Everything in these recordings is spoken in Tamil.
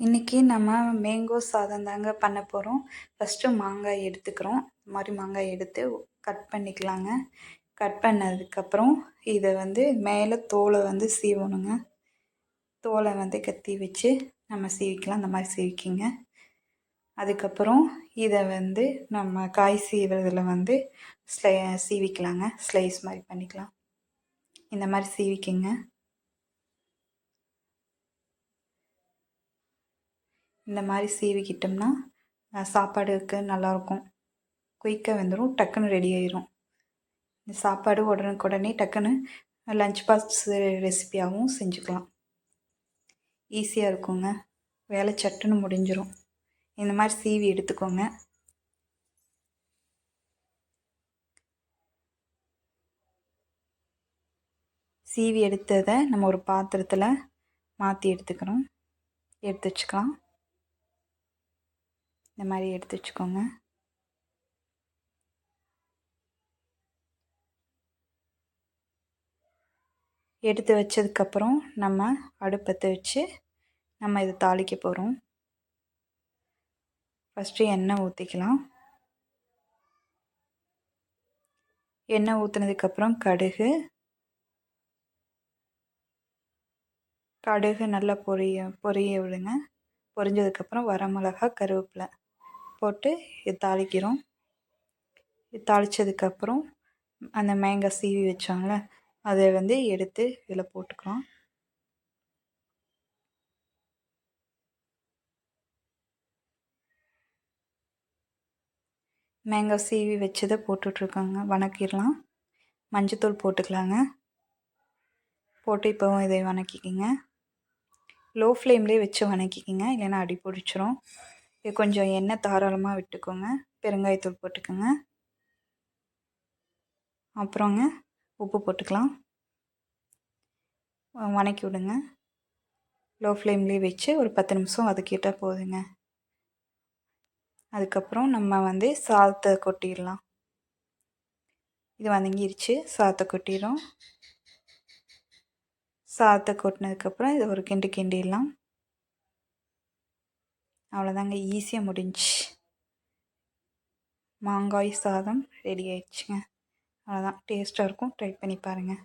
இன்றைக்கி நம்ம மேங்கோ சாதம் தாங்க பண்ண போகிறோம் ஃபஸ்ட்டு மாங்காய் எடுத்துக்கிறோம். இந்த மாதிரி மாங்காய் எடுத்து கட் பண்ணிக்கலாங்க. கட் பண்ணதுக்கப்புறம் இதை வந்து மேலே தோலை வந்து சீவணுங்க. தோலை வந்து கத்தி வச்சு நம்ம சீவிக்கலாம். அந்த மாதிரி சீவிக்கிங்க. அதுக்கப்புறம் இதை வந்து நம்ம காய் சீவுறதில் வந்து ஸ்லை சீவிக்கலாங்க. ஸ்லைஸ் மாதிரி பண்ணிக்கலாம். இந்த மாதிரி சீவிக்கிங்க. இந்த மாதிரி சீவிக்கிட்டோம்னா சாப்பாடுக்கு நல்லாயிருக்கும் குயிக்காக வெந்துடும் டக்குன்னு ரெடி ஆயிரும். இந்த சாப்பாடு உடனுக்குடனே டக்குன்னு லஞ்ச் பாக்ஸ் ரெசிபியாகவும் செஞ்சுக்கலாம். ஈஸியாக இருக்குங்க. வேலை சட்டுன்னு முடிஞ்சிடும் இந்த மாதிரி சீவி எடுத்துக்கோங்க. சீவி எடுத்ததை நம்ம ஒரு பாத்திரத்தில் மாற்றி எடுத்துக்கிறோம் எடுத்து வச்சுக்கலாம். இந்த மாதிரி எடுத்து வச்சுக்கோங்க. எடுத்து வச்சதுக்கப்புறம் நம்ம அடுப்பத்தை வச்சு நம்ம இதை தாளிக்க போகிறோம் ஃபஸ்ட்டு எண்ணெய் ஊற்றிக்கலாம் எண்ணெய் ஊற்றுனதுக்கப்புறம் கடுகு. கடுகு நல்லா பொரிய பொரிய விடுங்க. பொரிஞ்சதுக்கப்புறம் வரமிளகா கருவேப்பிலை. போட்டு இது தாளிக்கிறோம். இது தாளித்ததுக்கப்புறம் அந்த மேங்காய் சீவி வச்சோம்ல அதை வந்து எடுத்து இதில் போட்டுக்கிறோம் மேங்காய் சீவி வச்சதை போட்டுட்ருக்காங்க வணக்கிடலாம். மஞ்சத்தூள் போட்டுக்கலாங்க. போட்டு இப்போவும் இதை வணக்கிக்கிங்க. லோ ஃப்ளேம்லேயே வச்சு வணக்கிக்கிங்க இல்லைன்னா அடி பிடிச்சிரும். இது கொஞ்சம் எண்ணெய் தாராளமாக விட்டுக்கோங்க. பெருங்காயத்தூள் போட்டுக்கோங்க. அப்புறங்க உப்பு போட்டுக்கலாம். வணக்கி விடுங்க. லோ ஃப்ளேம்லேயே வச்சு ஒரு பத்து நிமிஷம் வதக்கிட்டால் போதுங்க. அதுக்கப்புறம் நம்ம வந்து சாதத்தை கொட்டிடலாம். இது வதங்கிருச்சு. சாதத்தை கொட்டிடும் சாதத்தை கொட்டினதுக்கப்புறம் இதை ஒரு கிண்டு கிண்டிடலாம். அவ்வளோதாங்க ஈஸியாக முடிஞ்சு மாங்காய் சாதம் ரெடி ஆயிடுச்சுங்க. அவ்வளோதான் டேஸ்ட்டாக இருக்கும். ட்ரை பண்ணி பாருங்கள்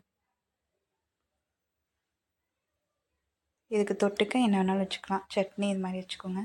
இதுக்கு தொட்டுக்க என்ன வேணாலும் வச்சுக்கலாம். சட்னி இது மாதிரி வச்சுக்கோங்க.